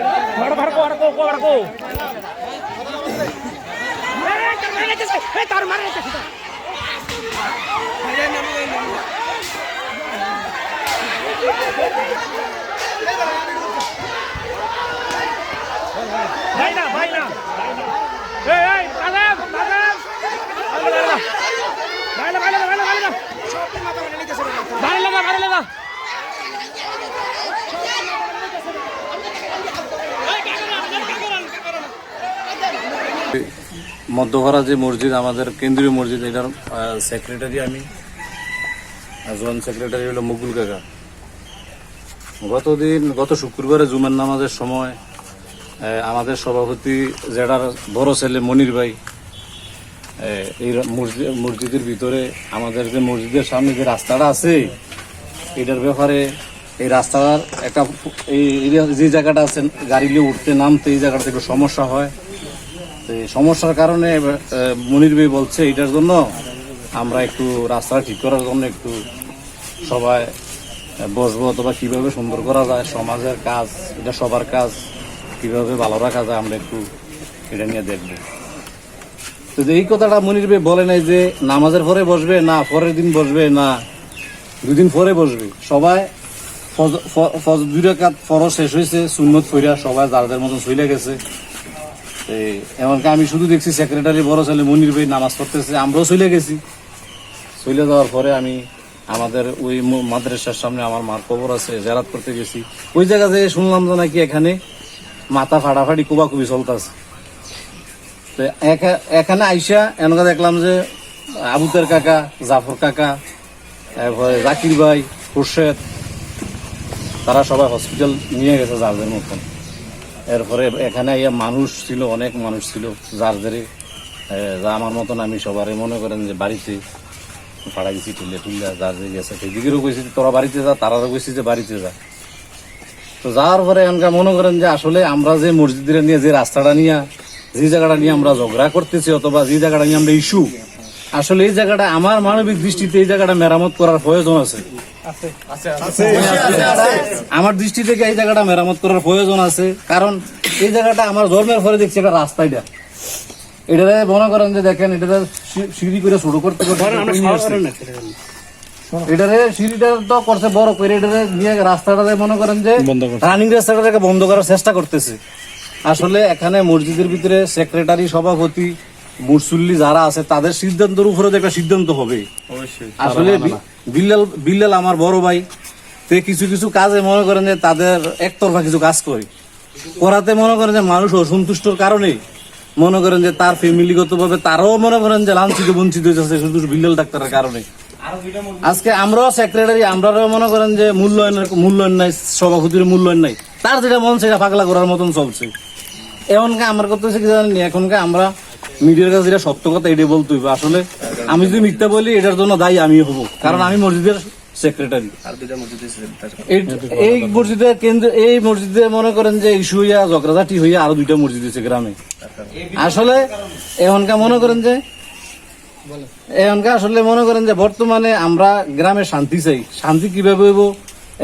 কাকের বললে বললে লাগো ভাই না ভাই না। এই এই কালেম কালেম ভাই না। ভাই না ভাই না ভাই না। মধ্যকরা যে মসজিদ, আমাদের কেন্দ্রীয় মসজিদ, এটার সেক্রেটারি আমি জয়েন্ট সেক্রেটারি হলো মুকুল কাকা। গতদিন, গত শুক্রবারে জুমার নামাজের সময় আমাদের সভাপতি জেডার বড় ছেলে মনির ভাই এই মসজিদ- মসজিদের ভিতরে আমাদের যে মসজিদের সামনে যে রাস্তাটা আছে, এটার ব্যাপারে এই রাস্তার একটা, এই এই যে জায়গাটা আছে গাড়ি নিয়ে উঠতে নামতে এই জায়গাটা একটু সমস্যা হয়। সমস্যার কারণে মনির ভাই বলছে এটার জন্য আমরা একটু রাস্তা ঠিক করার জন্য একটু সবাই বসবো অথবা কীভাবে সুন্দর করা যায়, সমাজের কাজ, এটা সবার কাজ, কীভাবে ভালো রাখা যায়, আমরা একটু এটা নিয়ে দেখব। তো এই কথাটা মনির ভাই বলে নাই যে নামাজের পরে বসবে না, পরের দিন বসবে না দুদিন পরে বসবে। সবাই দুই রেখাত ফরজ শেষ হয়েছে, সুন্নত ফইরা সবাই যাদের মতন চলে গেছে এমনকি আমি শুধু দেখছি সেক্রেটারি বড় ছেলে মনির ভাই নামাজ পড়তেছে, আমরাও চলে গেছি। চলে যাওয়ার পরে আমি আমাদের ওই মাদ্রাসার সামনে আমার মার কবর আছে, জেরাত করতে গেছি। ওই জায়গা যে শুনলাম যে নাকি এখানে মাথা ফাটাফাটি কুবাকুবি চলতেছে। তো এখানে আইসা এনকা দেখলাম যে আবুতের কাকা, জাফর কাকা, তারপরে জাকির ভাই, খুরশেদ, তারা সবাই হসপিটাল নিয়ে গেছে যাদের মতন। এরপরে এখানে ইয়ে মানুষ ছিল, অনেক মানুষ ছিল, যার ধরে যা আমার মতন আমি সবারই মনে করেন যে বাড়িতে পাড়া গেছি তুলে তুলে যার যে গেছে সেদিকেরও কইছি তোরা বাড়িতে যা, তারারও কইছি যে বাড়িতে যা। তো যাওয়ার পরে এনকা মনে করেন যে, আসলে আমরা যে মসজিদের নিয়ে, যে রাস্তাটা নিয়ে, যে জায়গাটা নিয়ে আমরা ঝগড়া করতেছি অথবা যে জায়গাটা নিয়ে আমরা ইস্যু, আসলে এই জায়গাটা আমার মানবিক দৃষ্টিতে এই জায়গাটা মেরামত করার প্রয়োজন আছে। আমার দৃষ্টি থেকে এই জায়গাটা মেরামত করার প্রয়োজন আছে কারণ এই জায়গাটা আমার ধর্মের পরে দেখছি একটা রাস্তা এটা। এটারে মনে করেন যে দেখেন এটারে সি- সিঁড়ি করে শুরু করতে করতে এটারে সিঁড়িটা তো করছে বড় করে এটারে নিয়ে রাস্তাটাতে মনে করেন যে রানিং রাস্তাটাকে বন্ধ করার চেষ্টা করতেছে। আসলে এখানে মসজিদের ভিতরে সেক্রেটারি সভাপতি মুরসুল্লি যারা আছে তাদের সিদ্ধান্তের উপরে একটা সিদ্ধান্ত হবে। আসলে বিল্লাল বিল্লাল আমার বড় ভাই তে কিছু কিছু কাজে মনে করেন যে তাদের একতরফা কিছু কাজ করে। করাতে মনে করেন যে মানুষ অসন্তুষ্টর কারণে মনে করেন যে তার ফ্যামিলিগত ভাবে তারাও মনে করেন যে লাঞ্ছিত বঞ্চিত হয়েছে শুধু বিল্লাল ডাক্তারের কারণে। আজকে আমরাও সেক্রেটারি আমরাও মনে করেন যে মূল্যায়নের মূল্যায়ন নাই সভাপতির মূল্যায়ন নাই। তার যেটা মন সেটা পাগলা করার মতন চলছে। এমনকি আমার কথা কি জানেন এখনকে আমরা মিডিয়ার কাছে যেটা সত্য কথা এটা বলতে হইবে। আসলে আমি যদি মিথ্যা বলি এটার জন্য দায়ী আমি হব। কারণ আমি মসজিদের সেক্রেটারি এই মসজিদের কেন্দ্র এই মসজিদে মনে করেন যে ইস্যু হইয়া ঝগড়াঝাটি হইয়া আরও দুইটা মসজিদ আছে গ্রামে। আসলে এখনকার মনে করেন যে এখনকার আসলে মনে করেন যে বর্তমানে আমরা গ্রামে শান্তি চাই। শান্তি কীভাবে হইব?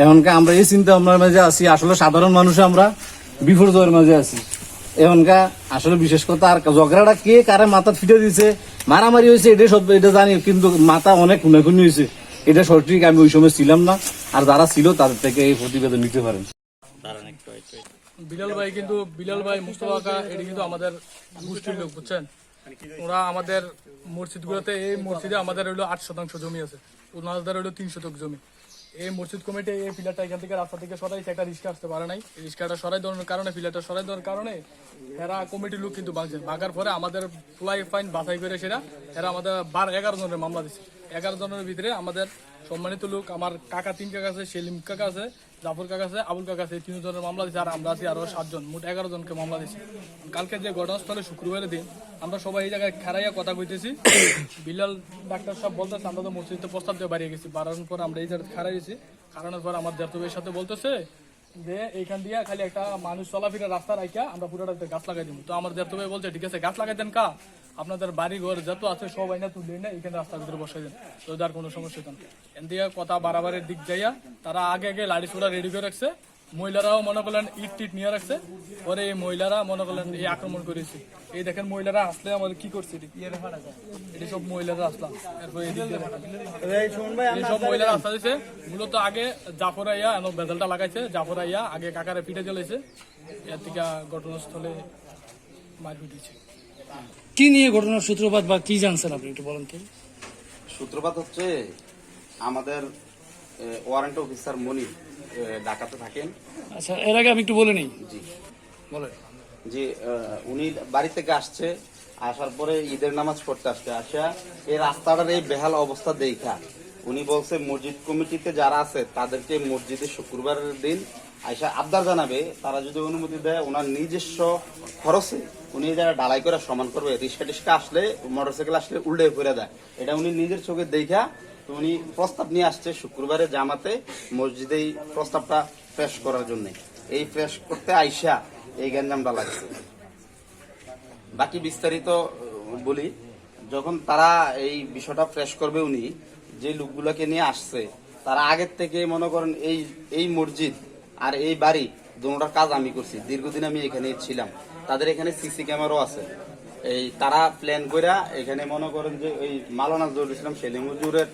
এখনকার আমরা এই চিন্তা ভাবনার মাঝে আছি। আসলে সাধারণ মানুষ আমরা বিপর্যয়ের মাঝে আছি। এখনকার আসলে বিশেষ কথা আর ঝগড়াটা কে কারে মাথা ফিটে দিছে? মারামারি হয়েছে এটা সব এটা জানি, কিন্তু মাথা অনেক খুনাখুনি হয়েছে। এটা সঠিক, আমি ওই সময় ছিলাম না। আর যারা ছিল, তাদের থেকে এই প্রতিবেদন নিতে পারেন। বিলাল ভাই কিন্তু, বিলাল ভাই, মুস্তফা এটি কিন্তু আমাদের গোষ্ঠীর লোক, বুঝছেন? ওরা আমাদের মসজিদগুলোতে, এই মসজিদে আমাদের হইল আট শতাংশ জমি আছে। ওনাদের হইল তিন শতক জমি। এই মসজিদ কমিটি এই পিলারটা এখান থেকে রাস্তা থেকে সরাই একটা রিক্সা আসতে পারে নাই। রিক্সাটা সরাই দেওয়ার কারণে পিলারটা সরাই দেওয়ার কারণে এরা কমিটির লোক কিন্তু ভাঙছে ভাঙার পরে আমাদের ফ্লাই ফাইন বাছাই করে সেটা এরা আমাদের বার এগারো জনের মামলা দিচ্ছে এগারো জনের ভিতরে আমাদের সম্মানিত লোক, আমার কাকা তিন কাকা আছে, সেলিম কাকা আছে জাফর কাকা আছে, আবুল কাকা আছে, এই তিনজনের মামলা দিচ্ছে আর আমরা আছি আরও সাতজন, মোট এগারো জনকে মামলা দিছি। কালকে যে ঘটনাস্থলে শুক্রবারের দিন আমরা সবাই এই জায়গায় খারাইয়া কথা কইতেছি। বিলাল ডাক্তার সব বলতেছে, আমরা তো মসজিদে প্রস্তাব দিয়ে বাড়িয়ে গেছি। বাড়ানোর পর আমরা এই জায়গায় খারাইছি খারানোর পর আমার দেবতবের সাথে বলতেছে যে, এইখান দিয়ে খালি একটা মানুষ চলাফেরা রাস্তা রাখা আমরা পুরোটাতে গাছ লাগাই দিব তো আমার দেবতবে বলছে, ঠিক আছে, গাছ লাগাই দেন কা? আপনাদের বাড়ি ঘর যত আছে সব আইনা তুলে না এখানে রাস্তার ভিতরে বসাই দেন। তো তার কোনো সমস্যা হতো না। এন দিয়ে কথা বাড়াবাড়ির দিক যাইয়া তারা আগে আগে লাড়ি ছোড়া রেডি করে রাখছে। মহিলারাও মনে করলেন ইট টিট নিয়ে রাখছে। পরে এই মহিলারা মনে করলেন এই আক্রমণ করেছে। এই দেখেন মহিলারা আসলে আমাদের কি করছে এটি সব মহিলারা আসলাম। এরপর সব মহিলারা রাস্তা দিছে মূলত আগে জাফরাইয়া এন বেজালটা লাগাইছে। জাফরাইয়া আগে কাকারে পিঠে জ্বলাইছে। এর থেকে ঘটনাস্থলে মারপিট হয়েছে। কি নিয়ে ঘটনার সূত্রপাত বা কি জানছেন আপনি একটু বলেন তো? সূত্রপাত হচ্ছে আমাদের ওয়ারেন্ট অফিসার মনি এ, ঢাকাতে থাকেন। আচ্ছা এর আগে আমি একটু বলে নিই। জি। বলেন। যে উনি বাড়ি থেকে আসছে আসার পরে ঈদের নামাজ পড়তে আসছে আসা এই রাস্তাটার এই বেহাল অবস্থা দেখা। উনি বলছে মসজিদ কমিটিতে যারা আছে তাদেরকে মসজিদে শুক্রবারের দিন আইসা আবদার জানাবে, তারা যদি অনুমতি দেয়, ওনার নিজস্ব খরচে উনি যারা ডালাই করে সমান করবে রিক্সা টিস্কা আসলে, মোটরসাইকেল আসলে উল্টে করে দেয়। এটা উনি নিজের চোখে দেখা তো উনি প্রস্তাব নিয়ে আসছে শুক্রবারে জামাতে মসজিদে এই প্রস্তাবটা পেশ করার জন্য। এই পেশ করতে আইসা এই গ্যাঞ্জামটা লাগছে। বাকি বিস্তারিত বলি, যখন তারা এই বিষয়টা ফ্রেশ করবে উনি, যে লোকগুলোকে নিয়ে আসছে, তারা আগের থেকে মনে করেন এই এই মসজিদ আর এই বাড়ি দুটার কাজ আমি করছি। দীর্ঘদিন আমি এখানে ছিলাম। তাদের এখানে সিসি ক্যামেরাও আছে। এই তারা প্ল্যান করে এখানে মনে করেন যে ওই মালানা জহুর ইসলাম, সেলিম হুজুরের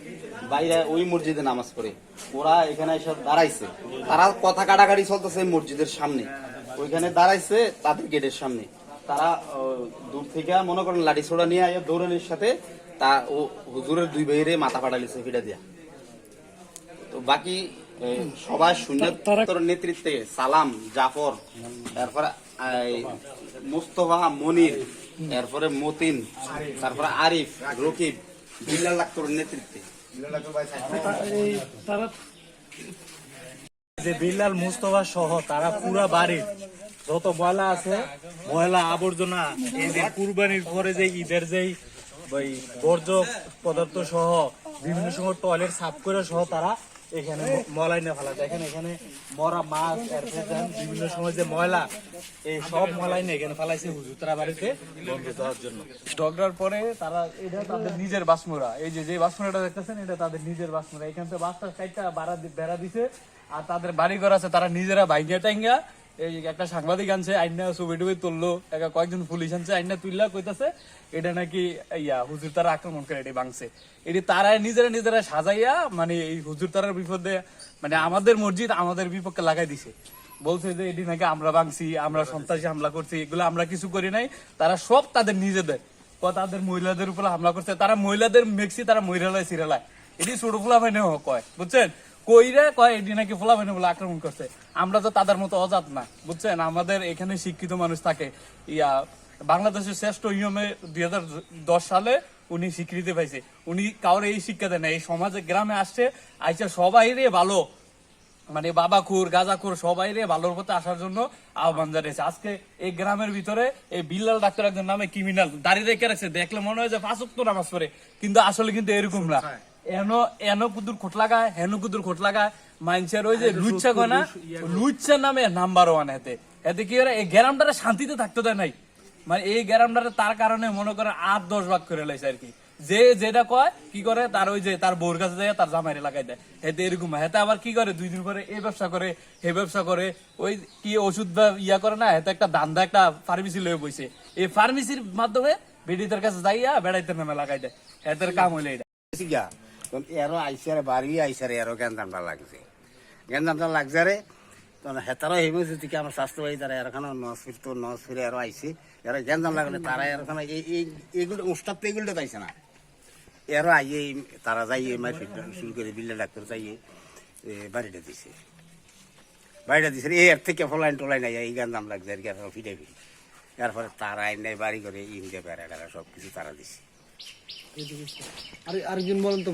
বাইরে ওই মসজিদে নামাজ পড়ে। ওরা এখানে এসে দাঁড়াইছে। তারা কথা কাটাকাটি চলতেছে মসজিদের সামনে। ওইখানে দাঁড়াইছে তাদের গেটের সামনে। তারা দূর থেকে মনে করেন লাঠি ছোড়া নিয়ে আয়া দৌড়ানির সাথে তা ও হুজুরের দুই বাইরে মাথা ফাটালিছে ফিটা দিয়া তো বাকি সবাই শূন্য নেতৃত্বে সালাম জাফর তারপরে মুস্তফা মনির এরপরে মতিন তারপরে আরিফ রকিব বিল্লাল ডাক্তার নেতৃত্বে। যে বিল্লাল মুস্তফা সহ তারা পুরা বাড়ির যত ময়লা আছে ময়লা আবর্জনা এই যে কুরবানির পরে যে ঈদের যেই ওই বর্জ্য পদার্থ সহ বিভিন্ন সময় টয়লেট সাফ করে সহ তারা এখানে মলাই নিয়ে ফেলা। দেখেন এখানে মরা মাছ বিভিন্ন সময় যে ময়লা, এই সব মলাই নিয়ে এখানে ফেলাইছে হুজুতরা বাড়িতে বন্ধ দেওয়ার জন্য। ঝগড়ার পরে তারা, এটা তাদের নিজের বাসমুরা এই যে যে বাসমুরাটা দেখতেছেন, এটা তাদের নিজের বাসমুরা এখান থেকে বাসটা সাইডটা বাড়া দিছে, আর তাদের বাড়ি ঘর আছে, তারা নিজেরা বাইঙ্গা টাইঙ্গা এই একটা সাংবাদিক আনছে, আইনা ছবি টবি তুললো কয়েকজন পুলিশ আনছে, আইনা তুললা কইতাছে, এটা নাকি ইয়া হুজুর তারা আক্রমণ করে, এটি ভাঙছে। এটি তারা নিজেরা নিজেরা সাজাইয়া মানে এই হুজুর তারার বিপদে মানে আমাদের মসজিদ আমাদের বিপক্ষে লাগাই দিছে। বলছে যে এটি নাকি আমরা ভাঙছি, আমরা সন্ত্রাসী হামলা করছি, এগুলো আমরা কিছু করি নাই, তারা সব তাদের নিজেদের। তাদের মহিলাদের উপর হামলা করছে, তারা মহিলাদের মেক্সি, তারা মহিলায় সিরালায় এটি ছোট ফুলা ভাইনে কয়, বুঝছেন? কইরা কয় এটি নাকি ফুলা ভাইনে বলে আক্রমণ করছে। আমরা তো তাদের মতো অজাত না, বুঝছেন? আমাদের এখানে শিক্ষিত মানুষ থাকে। ইয়া, বাংলাদেশের শ্রেষ্ঠ ইয়মে দুই সালে উনি স্বীকৃতি পাইছে। উনি কাউরে এই শিক্ষা দেয় না, এই সমাজে গ্রামে আসছে, আইসা সবাই রে ভালো। মানে বাবা খুর গাজা খুর সবাই রে ভালোর পথে আসার জন্য আহ্বান জানিয়েছে। আজকে এই গ্রামের ভিতরে এই বিল্লাল ডাক্তার একজন নামে ক্রিমিনাল দাঁড়িয়ে রেখে রাখছে। দেখলে মনে হয় যে ফাঁসুক্ত নামাজ পড়ে, কিন্তু আসলে কিন্তু এরকম না। এনো এনো কুদুর খোট লাগায় হেনো কুদুর খোট লাগায়। মানুষের ওই যে লুচ্ছা কয় না লুচ্ছা নামে নাম্বার ওয়ান এতে। এতে কি এই গ্রামটারে শান্তিতে থাকতে দেয় নাই। মানে এই গ্রামটারে তার কারণে মনে করে আট দশ ভাগ করে লাইছে আর কি। যে যেটা কয় কি করে তার ওই যে তার বউর কাছে যায় তার জামাইরে লাগাই দেয়। হেতে এরকম হেতে আবার কি করে দুই দিন পরে এই ব্যবসা করে হে ব্যবসা করে ওই কি ওষুধ বা- ইয়া করে না হেতে একটা দান্দা একটা ফার্মেসি লয়ে বইছে। এই ফার্মেসির মাধ্যমে বেডিদের কাছে যাইয়া বেড়াইতে নামে লাগাই দেয়। হেতের কাম হইলে এটা তখন এরও আইসারে বাড়ি আইসারে এরও গেঞ্জামটা লাগছে। গেঞ্জামটা লাগছে রে তখন হেতারও হেমেছে থেকে আমার স্বাস্থ্যবাহী তারা এরখানে নস ফিরতো নস ফিরে এরও আইসে এরা গেঞ্জাম লাগলে তারা এরখানে এই এই এইগুলো উস্তাদ তো এগুলো পাইছে না। এরও আইয়ে তারা যাইয়ে মাই শুরু করে বিল্লা ডাক্তার যাইয়ে বাড়িটা দিছে। বাড়িটা দিছে, এই এর থেকে ফলাইন টোলাই নাই, এই গেঞ্জাম লাগছে আর কি আর ফিরে ফিরে এরপরে তারা আইন বাড়ি করে ইন্ডিয়া বেড়া সব কিছু তারা দিছে। আর আরেকজন বলেন তো